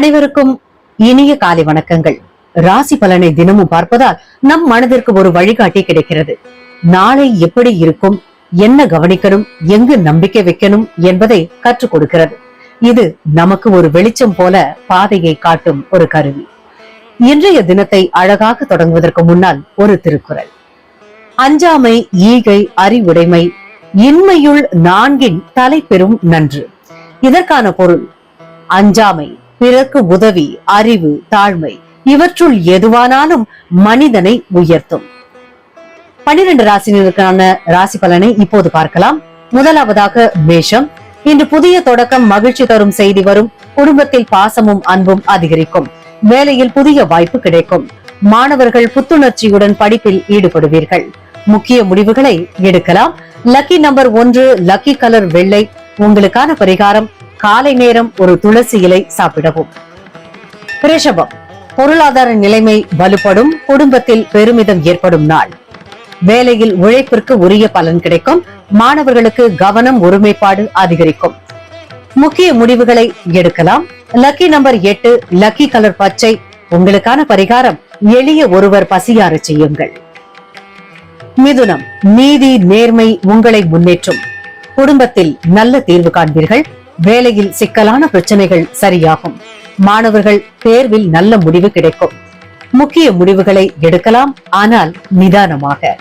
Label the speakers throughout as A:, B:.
A: அனைவருக்கும் இனிய காலை வணக்கங்கள். ராசி பலனை தினமும் பார்ப்பதால் நம் மனதிற்கு ஒரு வழிகாட்டி கிடைக்கிறது. நாளை எப்படி இருக்கும் என்ன கவனிக்கணும் எங்கு நம்பிக்கை வைக்கணும் என்பதை கற்றுக் கொடுக்கிறது. இது நமக்கு ஒரு வெளிச்சம் போல பாதையை காட்டும் ஒரு கருவி. இன்றைய தினத்தை அழகாக தொடங்குவதற்கு முன்னால் ஒரு திருக்குறள். அஞ்சாமை ஈகை அறிவுடைமை இன்மையுள் நான்கின் தலை பெறும் நன்று. இதற்கான பொருள் அஞ்சாமை. பிறர்க்கு உதவி அறிவு தாழ்மை இவற்றுள் எதுவானாலும் மனிதனை உயர்த்தும். பனிரெண்டு ராசினருக்கான ராசி பலனை இப்போது பார்க்கலாம். முதலாவதாக மேஷம். இன்று புதிய தொடக்கம் மகிழ்ச்சி தரும் செய்தி வரும். குடும்பத்தில் பாசமும் அன்பும் அதிகரிக்கும். வேலையில் புதிய வாய்ப்பு கிடைக்கும். மாணவர்கள் புத்துணர்ச்சியுடன் படிப்பில் ஈடுபடுவீர்கள். முக்கிய முடிவுகளை எடுக்கலாம். லக்கி நம்பர் ஒன்று லக்கி கலர் வெள்ளை. உங்களுக்கான பரிகாரம் காலை நேரம் ஒரு துளசி இலை சாப்பிடவும். ரிஷபம் பொருளாதார நிலைமை வலுப்படும் குடும்பத்தில் பெருமிதம் ஏற்படும் நாள். வேலையில் உழைப்பிற்கு உரிய பலன் கிடைக்கும் மாணவர்களுக்கு கவனம் ஒருமைப்பாடு அதிகரிக்கும். முக்கிய முடிவுகளை எடுக்கலாம். லக்கி நம்பர் எட்டு லக்கி கலர் பச்சை. உங்களுக்கான பரிகாரம் எளிய ஒருவர் பசியார செய்யுங்கள். மிதுனம் நீதி நேர்மை உங்களை முன்னேற்றும். குடும்பத்தில் நல்ல தீர்வு காண்பீர்கள். வேலையில் சிக்கலான பிரச்சனைகள் சரியாகும். மாணவர்கள் தேர்வில் நல்ல முடிவு கிடைக்கும். முக்கிய முடிவுகளை எடுக்கலாம் ஆனால் நிதானமாக.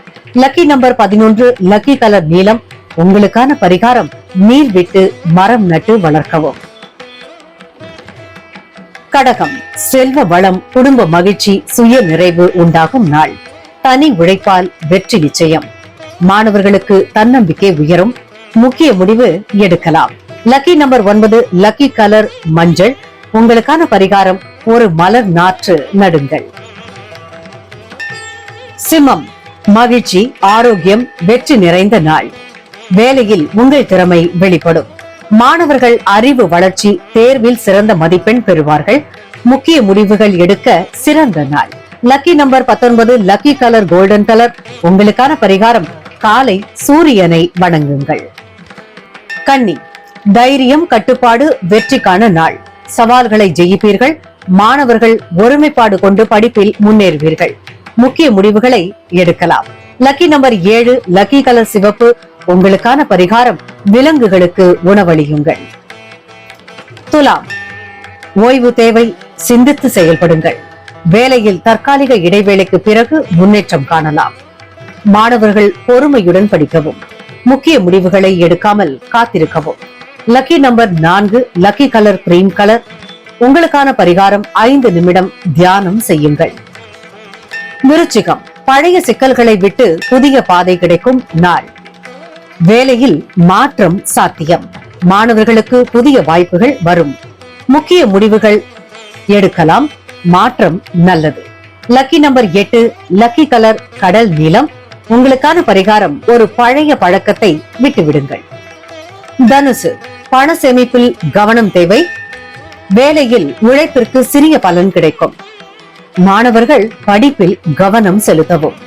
A: லக்கி நம்பர் பதினொன்று லக்கி கலர் நீளம் உங்களுக்கான பரிகாரம் நீர் விட்டு மரம் நட்டு வளர்க்கவும். கடகம் செல்வ வளம் குடும்ப மகிழ்ச்சி சுய நிறைவு உண்டாகும் நாள். தனி உழைப்பால் வெற்றி நிச்சயம். மாணவர்களுக்கு தன்னம்பிக்கை உயரும். முக்கிய முடிவு எடுக்கலாம். லக்கி நம்பர் ஒன்பது லக்கி கலர் மஞ்சள். உங்களுக்கான பரிகாரம் ஒரு மலர் நாற்று நடுங்கள். சிம்மம் மகிழ்ச்சி ஆரோக்கியம் வெற்றி நிறைந்த நாள். வேலையில் உங்கள் திறமை வெளிப்படும். மாணவர்கள் அறிவு வளர்ச்சி தேர்வில் சிறந்த மதிப்பெண் பெறுவார்கள். முக்கிய முடிவுகள் எடுக்க சிறந்த நாள். லக்கி நம்பர் பத்தொன்பது லக்கி கலர் கோல்டன் கலர் உங்களுக்கான பரிகாரம் காலை சூரியனை வணங்குங்கள். கன்னி தைரியம் கட்டுப்பாடு வெற்றிக்கான நாள். சவால்களை ஜெயிப்பீர்கள் மாணவர்கள் ஒருமைப்பாடு கொண்டு படிப்பில் முன்னேறுவீர்கள். முக்கிய முடிவுகளை எடுக்கலாம். லக்கி நம்பர் ஏழு லக்கி கலர் சிவப்பு. உங்களுக்கான பரிகாரம் விலங்குகளுக்கு உணவளியுங்கள். துலாம் ஓய்வு தேவை சிந்தித்து செயல்படுங்கள். வேலையில் தற்காலிக இடைவேளைக்கு பிறகு முன்னேற்றம் காணலாம். மாணவர்கள் பொறுமையுடன் படிக்கவும் முக்கிய முடிவுகளை எடுக்காமல் காத்திருக்கவும். லக்கி நம்பர் நான்கு லக்கி கலர் கிரீம் கலர் உங்களுக்கான பரிகாரம் ஐந்து நிமிடம் தியானம் செய்யுங்கள். விருச்சிகம் பழைய சிக்கல்களை விட்டு புதிய பாதை கிடைக்கும் நாள். வேலையில் மாற்றம் சாத்தியம். மாணவர்களுக்கு புதிய வாய்ப்புகள் வரும். முக்கிய முடிவுகள் எடுக்கலாம். மாற்றம் நல்லது. லக்கி நம்பர் எட்டு லக்கி கலர் கடல் நீளம் உங்களுக்கான பரிகாரம் ஒரு பழைய பழக்கத்தை விட்டுவிடுங்கள். தனுசு பண சேமிப்பில் கவனம் தேவை. வேலையில் உழைப்பிற்கு சிறிய பலன் கிடைக்கும். மாணவர்கள் படிப்பில் கவனம் செலுத்தவும்.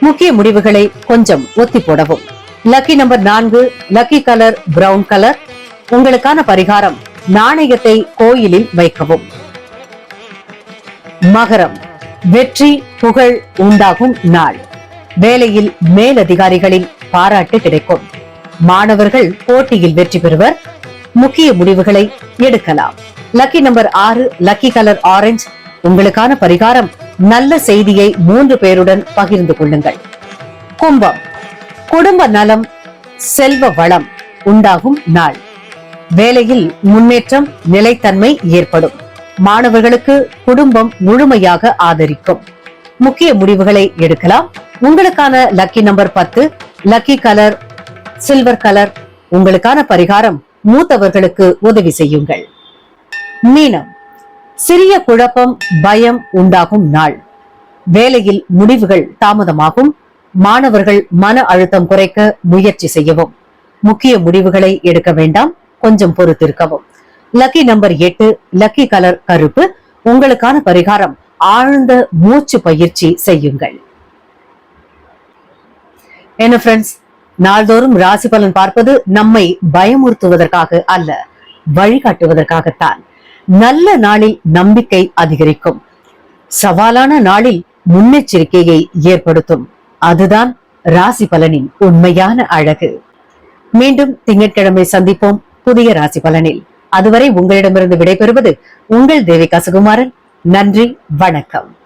A: முக்கிய முடிவுகளை கொஞ்சம் ஒத்தி போடவும். லக்கி நம்பர் நான்கு லக்கி கலர் பிரவுன் கலர் உங்களுக்கான பரிகாரம் நாணயத்தை கோயிலில் வைக்கவும். மகரம் வெற்றி புகழ் உண்டாகும் நாள். வேலையில் மேலதிகாரிகளின் பாராட்டு கிடைக்கும். மாணவர்கள் போட்டியில் வெற்றி பெறுவர். முக்கிய முடிவுகளை எடுக்கலாம். லக்கி நம்பர் ஆறு லக்கி கலர் ஆரஞ்சு உங்களுக்கான பரிகாரம் நல்ல செய்தியை மூன்று பேருடன் பகிர்ந்து கொள்ளுங்கள். கும்பம். குடும்ப நலம் செல்வ வளம் உண்டாகும் நாள். வேலையில் முன்னேற்றம் நிலைத்தன்மை ஏற்படும். மாணவர்களுக்கு குடும்பம் முழுமையாக ஆதரிக்கும். முக்கிய முடிவுகளை எடுக்கலாம். உங்களுக்கான லக்கி நம்பர் பத்து லக்கி கலர் சில்வர் கலர் உங்களுக்கான பரிகாரம் மூத்தவர்களுக்கு உதவி செய்யுங்கள். மீனம் சிறிய குழப்பம் பயம் உண்டாகும் நாள். வேலையில் முடிவுகள் தாமதமாகும். மாணவர்கள் மன அழுத்தம் குறைக்க முயற்சி செய்யவும். முக்கிய முடிவுகளை எடுக்க வேண்டாம். கொஞ்சம் பொறுத்திருக்கவும். லக்கி நம்பர் எட்டு லக்கி கலர் கருப்பு. உங்களுக்கான பரிகாரம் ஆழ்ந்த மூச்சு பயிற்சி செய்யுங்கள். என்ன ஃப்ரெண்ட்ஸ் நாள்தோறும் ராசி பலன் பார்ப்பது நம்மை பயமுறுத்துவதற்காக அல்ல வழிகாட்டுவதற்காகத்தான். நல்ல நாளில் நம்பிக்கை அதிகரிக்கும். சவாலான நாளில் முன்னெச்சரிக்கையை ஏற்படுத்தும். அதுதான் ராசி பலனின் உண்மையான அழகு. மீண்டும் திங்கட்கிழமை சந்திப்போம் புதிய ராசி பலனில். அதுவரை உங்களிடமிருந்து விடைபெறுவது உங்கள் தேவிகா சுகுமாரன். நன்றி வணக்கம்.